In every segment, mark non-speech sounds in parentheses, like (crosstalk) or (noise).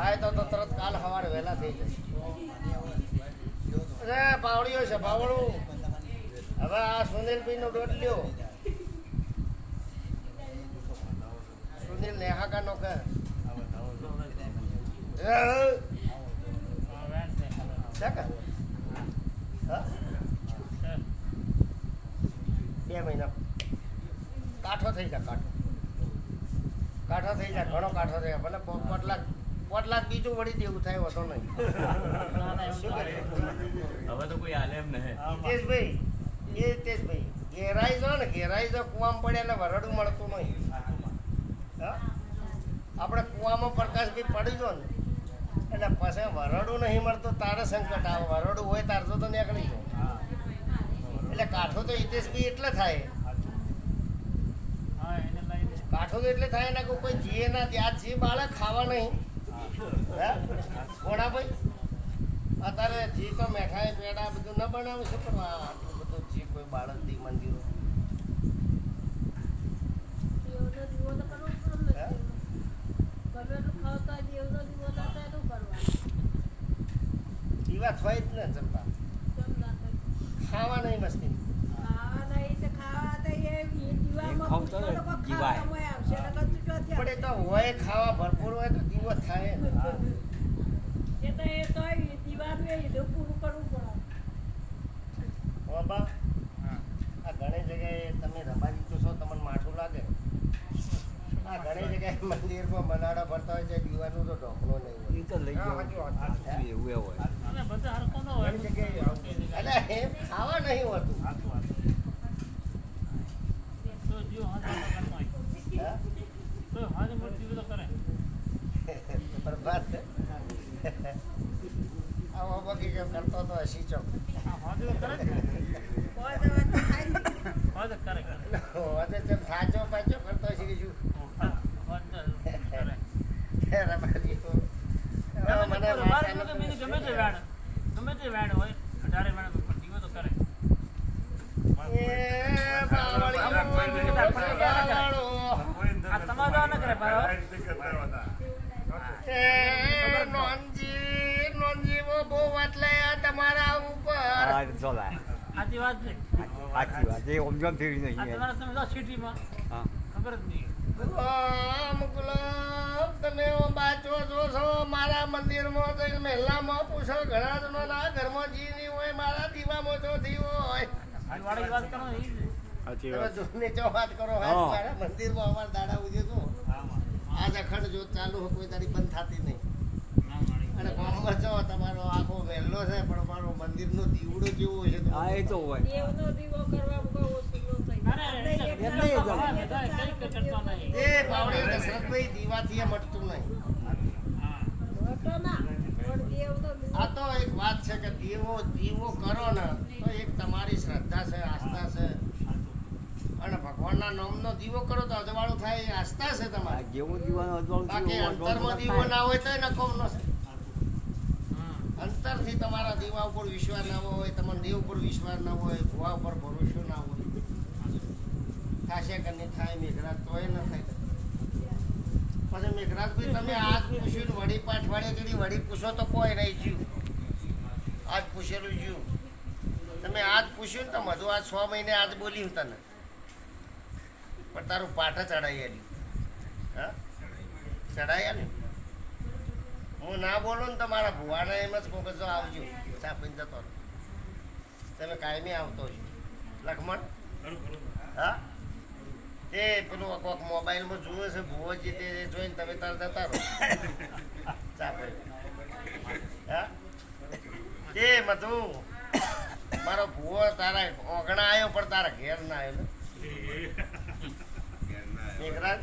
થાય તો તો તરત કાલ સવારે વહેલા થઈ જાય. અરે પાવડીઓ છે પાવડું હવે આ સુનિલભાઈ નો દોટ લ્યો. સુનિલ નેહાકા નો કે એ, છે કે? હા? બે મહિના. કાઠો થઈ જાય કાઠો. કાઠો થઈ જાય ઘણો કાઠો થઈ જાય ભલે પો- પોટ લાખ બીજું વળી દેવું થાય વધો નહીં. હવે તો કોઈ હાલે એમ નહીં. હિતેશભાઈ એ હિતેશભાઈ ઘેરાઈ જો ને ઘેરાઈ જો કુવામાં પડે એટલે વરડું મળતું નહીં. આપણે કુવામાં પ્રકાશભાઈ પડી જો ને એટલે પછી વરડું નહીં મળતું તારે સંકટ આવે. વરડું હોય તાર તો નીકળી જાય. એટલે કાઠો તો હિતેશભાઈ એટલે થાય. કાઠો તો એટલે થાય ને કોઈ જીએ ના ત્યાં જે બાળક ખાવા નહીં ભાઈ અત્યારે જી તો મેઠાઈ પેડા બધું ન બનાવે છે પણ આટલું બધું જી કોઈ બાળક દી મંદિરો. દીવા થોય જ ને જમતા ખાવા નહીં મસ્તી પણ એ તો હોય ખાવા ભરપૂર હોય તો દીવો થાય ને બાબા આ ઘણી જગ્યાએ તમે રબારી તો છો તમને માઠું લાગે. આ ઘણી જગ્યાએ મંદિરમાં મનાડા ભરતા હોય છે દીવાનું તો ઢોકળો નહીં તો લઈ એવું હોય. ઘણી જગ્યાએ એમ ખાવા નહીં હોતું. હા? (laughs) બરબાદ છે. આવો બગી કેમ કરતો તો હસી ચોક વધે જેમ થાચો પાચો કરતો હસી શું રબારી તો મને માથાનો એ બાવળીઓ, બાવળો. એ નોનજી, નોનજી, વો બહુ વાત લાયા તમારા ઉપર હા જો લાય સાચી વાત. એ ઓમજોમ રહી નહીં. હા તમે બાચો જો છો મારા મંદિરમાં જઈને મહેલામાં પૂછો ઘણા જણોના ઘરમાં જી નહીં હોય મારા દીવામાં જો જી હોય. સાચી વાત જૂની ચો વાત કરો હા. મારા મંદિરમાં અમારા દાડા ઉજે તો. આજ અખંડ જો ચાલુ હોય કોઈ તારી બંધ થતી નહીં. અને ગામમાં જો તમારો આખો વહેલો છે પણ મારો મંદિરનો દીવડો જેવો છે તો હા એ તો હોય એ બાવળી દશરથભાઈ દીવાથી એ મટતું નહીં. આ તો એક વાત છે કે દીવો દીવો કરો ને તો એક તમારી શ્રદ્ધા છે આસ્થા છે. અને ભગવાનના નામનો દીવો કરો તો અજવાળું થાય આસ્થા છે તમારે. જેવો દીવાનો અજવાળું બાકી અંતરમાં દીવો ના હોય તો નકોમનો છે. અંતરથી તમારા દીવા ઉપર વિશ્વાસ ના હોય, તમારા દેવ ઉપર વિશ્વાસ ના હોય, ભુવા ઉપર ભરોસો ના હોય. થશે કે નહીં થાય, મેઘરાજ તોય ન થાય. પછી મેઘરાજભાઈ તમે આજ પૂછ્યું ને વડી પાઠવાડિયા જેની વડી પૂછો તો કોઈ નહીં ગયું આજ પૂછેલું જ્યું તમે આજ પૂછ્યું ને તો મધુ આજ છ મહિને આજ બોલ્યું તને. પણ તારું પાઠ ચડાઈ આલ્યું. હા? ચડાઈ આલ્યું? હું ના બોલું ને તો મારા ભુવાને એમ જ કહું જો આવજો. સાપીને જતો રહો. તમે કાયમી આવતો છો. લખમણ? હા? તે પેલું કોક મોબાઈલમાં જુએ છે ભુવો જે તે જોઈને તમે તાર જતા રહો. ચાપે હા? તે મધુ મારો ભુવો તારા ઓગણા આવ્યો પણ તારા ઘેર ના આવ્યો ને? મેઘરાજ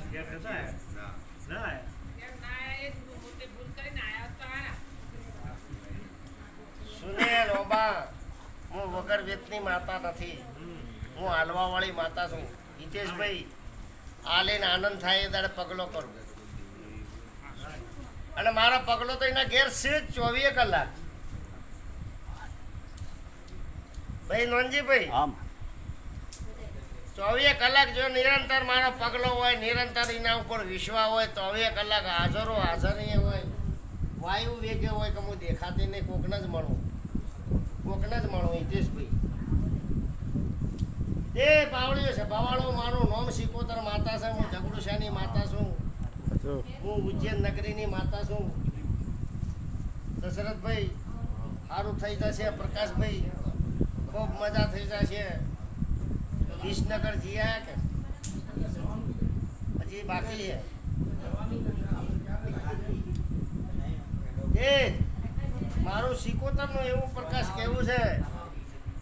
ઓબા હું વગર વેતની માતા નથી. હું હાલવા વાળી માતા છું. હિતેશભાઈ આ લઈને આનંદ થાય એ દાડે પગલો કરું. અને મારો પગલો તો એના ઘેર છે ચોવીસ કલાક. ભાઈ નોનજીભાઈ ચોવીસ કલાક જો નિરંતર મારો પગલો હોય નિરંતર એના ઉપર વિશ્વા હોય ચોવીસ કલાક હાજરો હાજર હોય વાયુ વેગે હોય કે હું દેખાતી નહીં કોકને જ મળું. કોકને જ માણો હિતેશભાઈ એ પાવળીઓ છે પાવાળો મારું નામ સિકોતર માતા છે હું જગડુશાની માતા છું. હું ઉજ્જૈન નગરીની માતા છું. દશરથભાઈ સારું થઈ જશે પ્રકાશભાઈ ખૂબ મજા થઈ જશે. વિસનગર જીયા કે? હજી બાકી છે. એ મારું સિકોતરનું એવું પ્રકાશ કેવું છે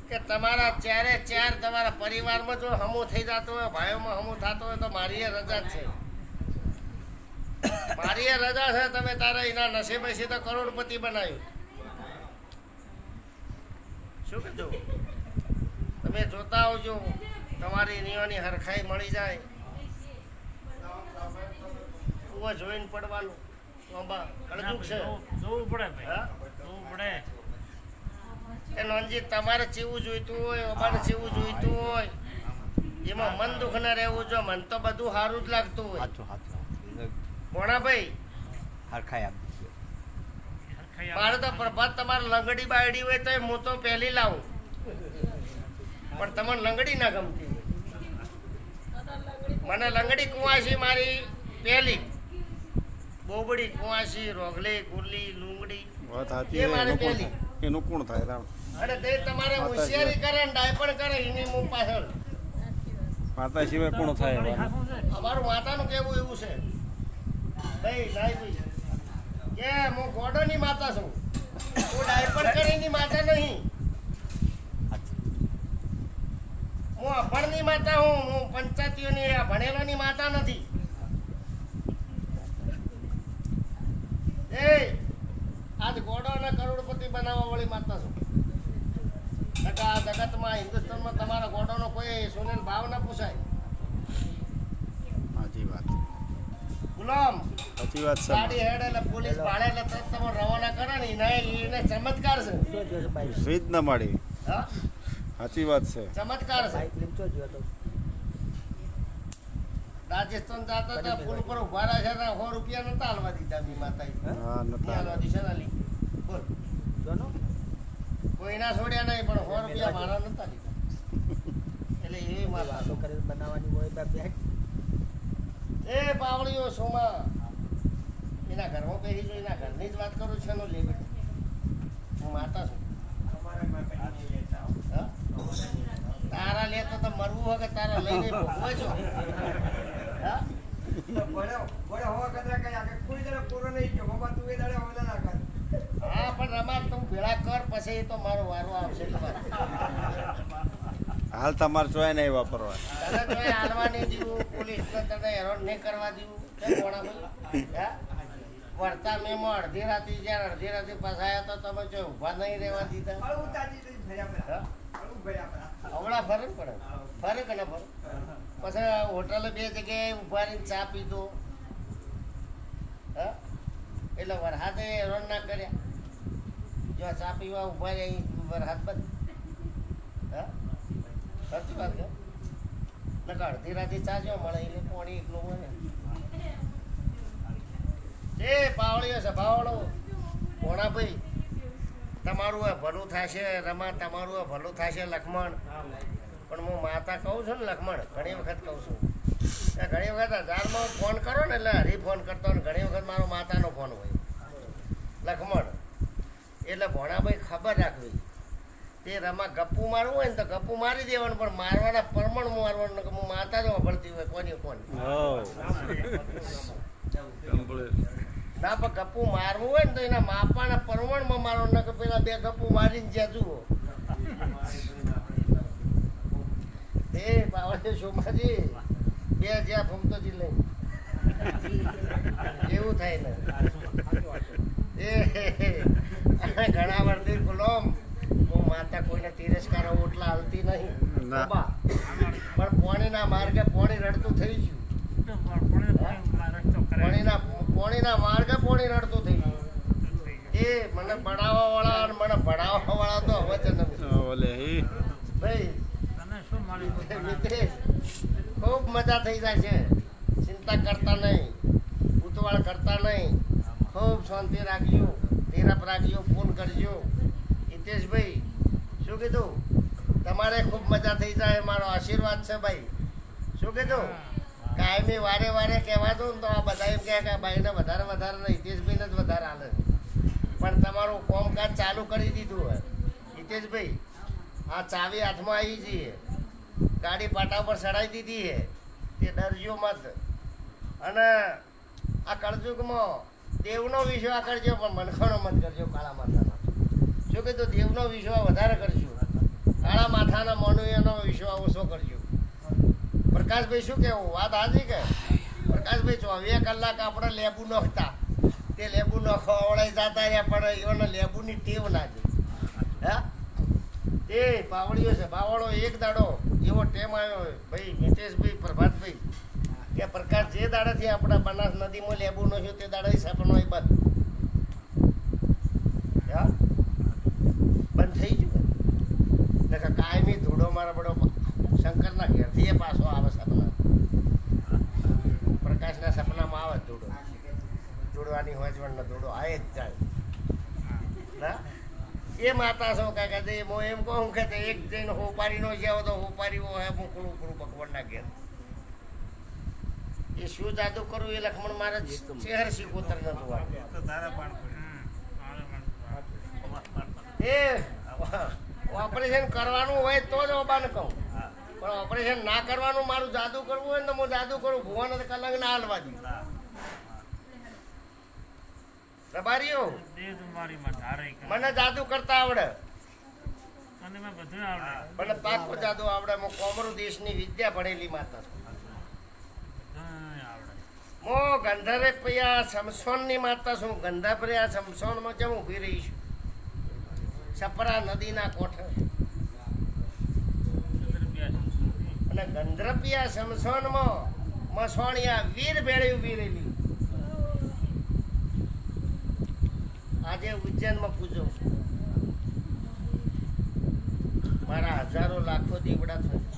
કે તમારા ચારે ચાર તમારા પરિવારમાં જો હમો થઈ જતો હોય ભાઈઓમાં હમો થતો હોય તો મારી રજા છે. મારી રજા છે તમે તારા એના નસીબે તો કરોડપતિ બનાવ્યું. શું કીધું? તમે જોતા આવજો તમારી નિયોની હરખાઈ મળી જાય. જોઈને પડવાનું. છે. જોવું પડે જોવું પડે. એ નોનજી તમારે ચેવું જોઈતું હોય અમારે ચેવું જોઈતું હોય. એમાં મન દુઃખ ના રહેવું જો મન તો બધું સારું જ લાગતું હોય. કોણા ભાઈ? આપ મારે તો પ્રભાત તમારે લંગડી બાયડી હોય તો હું તો પહેલી લાવું. પણ તમને લંગડી ના ગમતી હોય. મને લંગડી કુવાસી મારી પહેલી. બોબડી કુવાસી રોગલી ગુલ્લી લુંગડી. એ મારી મારે પહેલી. એનું કોણ થાય? રામ. અને તે તમારે હોશિયારી કરે ને ડાયપણ કરે એની હું પાછળ. માતા સિવાય કોણ થાય. અમારું માતાનું કેવું એવું છે. ભાઈ ભાઈ કે હું ગોડોની માતા છું. હું ડાયપર કરીની માતા નહીં. હું અભણની માતા હું હું પંચાયતીઓની આ ભણેલાની માતા નથી એ આજ ગોડો અને કરોડપતિ બનાવવા વાળી માતા છું? આ જગતમાં હિન્દુસ્તાનમાં તમારા ગોડોનો કોઈ સોનેલ ભાવ ના પૂછાય. સાચી વાત. ગુલામ. સાચી વાત છે ગાડી હેડ એટલે પોલીસ ભાડે એટલે તરત તમે રવાના કરે ને એને એને ચમત્કાર છે. રીત ના માડી. સાચી વાત છે. ચમત્કાર છે. રાજસ્થાન જતા હતા પુલ પર ઊભા રહ્યા છે સો રૂપિયા નતા હાલવા દીધા બી માતા હા નતા હાલવા દીધા. ના લી બોલ કોઈના છોડ્યા નહીં પણ સો રૂપિયા મારા નતા લીધા. એટલે એવી માતા એ પાવળીઓ સોમા. એના ઘરમાં એના ઘરની જ વાત કરું છું એનો લે બેટા હું માતા છું. હા? તારા લે તો તો મરવું હોય કે તારા લઈને ભોગવે છો? હા? હા પણ રમા તું ભેળા કર પછી તો મારો વારો આવશે તમારે. હાલ તમારે ચોય નહીં વાપરવા. તને હાલવા નહીં દીધું પોલીસને તને હેરાન નહીં કરવા દીવું કે કોણા હા? વળતા મેમો અડધી રાતે જ્યારે અડધી રાતે ફસાયા તો તમે જો ઊભા નહીં રહેવા દીધા. હા? હમણાં ફરક પડે ફરક ને ફરક પછી હોટલે બે જગ્યાએ ઊભા રહીને ચા પીધો. હા? એટલે વરસાદે હેરાન ના કર્યા. જો ચા પીવા ઊભા રહી વરસાદ બંધ. હા? સાચી વાત છે? નકા અડધી રાતે ચા જો મળે, એટલે પાણી એકલું હોય ને. એ પાવળીઓ છે પાવળો ભોણાભાઈ તમારું આ ભલું થશે, રમા, તમારું આ ભલું થશે, લખમણ. પણ હું માતા કહું છું ને, લખમણ, ઘણી વખત કહું છું. ઘણી વખત હજારમાં ફોન કરો ને, એટલે હરી ફોન કરતો ને, ઘણી વખત મારો માતાનો ફોન હોય. લખમણ. એટલે ભોણાભાઈ ખબર રાખવી. તે રમા ગપ્પુ મારવું હોય ને તો ગપ્પુ મારી દેવાનું, પણ મારવાના પરમણ મારવાનું હું માતા જ વાપરતી હોય કોની કોણ ના, પણ ગપ્પુ મારવું હોય ને તો એના માપાના પરમણમાં મારવાનું કે પેલા બે ગપ્પુ મારીને જ્યાં જુઓ. એ બાવળે સોમાજી, બે જ્યાં ફમતોજી લઈ. એવું થાય ને. એ ઘણા વર્ષથી ગુલામ. હું માતા કોઈને તિરસ્કાર ઓટલા હાલતી નહીં. બાબા. પણ પોણીના માર્ગે પોણી રડતું થઈ ગયું. પોણીના પોણીના માર્ગે પોણી રડતું થઈ ગયું. એ મને ભણાવવા વાળા અને મને ભણાવવા વાળા તો હવે જ નથી. ભાઈ ખૂબ મજા થઈ જાય છે. ચિંતા કરતા નહીં. ઉતવાળ કરતા નહીં. ખૂબ શાંતિ રાખજો. નીરપ રાખજો ફોન કરજો. હિતેશભાઈ, શું કીધું? તમારે ખૂબ મજા થઈ જાય, મારો આશીર્વાદ છે ભાઈ. શું કીધું? કાયમી વારે વારે કહેવા ને તો આ બધા એમ કહે કે ભાઈને વધારે વધારે નહીં, હિતેશભાઈને જ વધારે હાલે. પણ તમારું કોમકાજ ચાલુ કરી દીધું હોય. હિતેશભાઈ, આ ચાવી હાથમાં આવી જઈએ. ગાડી પાટા પર ચડાવી દીધી છે તે ડરજો મત. અને આ કળજુગમાં દેવનો વિશ્વાસ કરજો, પણ મનખણો મત કરજો કાળા માથાનો. શું કીધું દેવનો વિશ્વાસ વધારે કરજો. કાળા માથાના મનુયનો વિશ્વાસ ઓછો કરજો? પ્રકાશભાઈ શું કહેવું? વાત હાજી કે? પ્રકાશભાઈ ચોવીસ કલાક આપણે લેબુ નખતા, તે લેબુ નખો અવળાઈ જતા રહ્યા, પણ એવાનો લેબુની ટેવ છે. હા? એ બાવળીઓ છે. બાવળો એક દાડો એવો ટેમ આવ્યો, ભાઈ મિતેશભાઈ પ્રભાતભાઈ કે પ્રકાશ જે દાડાથી આપણા બનાસ નદીમાં લેબુ થયું તે દાડાથી સપનો એ બંધ. હા? બંધ થઈ ગયું નકર કાયમી ધૂળો મારા બડો શંકરના ઘેરથી એ પાછો આવે સપના પ્રકાશના સપનામાં આવે ધૂળવાની હોય જ ધૂળો આવે જ જાય ના એ માતા છો કાકા દે, હું એમ કહું કે એક જઈને હોપારી નો જાવ તો હોપારી હોય મોકળું ઉપડું ભગવાનના ઘેર. એ શું જાદુ કરું એ લખમણ મારે ચહેર શીખોતર નતું. એ ઓપરેશન કરવાનું હોય તો જ ઓબાને કહું. પણ ઓપરેશન ના કરવાનું મારું જાદુ કરવું હોય ને તો હું જાદુ કરું. ભુવન કલંગ ના હાલવા દઉં. રબારીઓ મને જાદુ કરતા આવડે. મને પાકો જાદુ આવડે. હું કોમરુ દેશની વિદ્યા ભણેલી માતા છું. હું ગંધરે પૈયા સમસોનની માતા છું ગંધાપરે આ સમસોનમાં કેમ ઊભી રહી છું? સપરા નદીના કોઠે. અને ગંધરપિયા સમસોનમાં મસોણિયા વીર ભેળી ઊભી રહેલી. આજે ઉજ્જૈનમાં પૂજો. મારા હજારો લાખો દીવડા થશે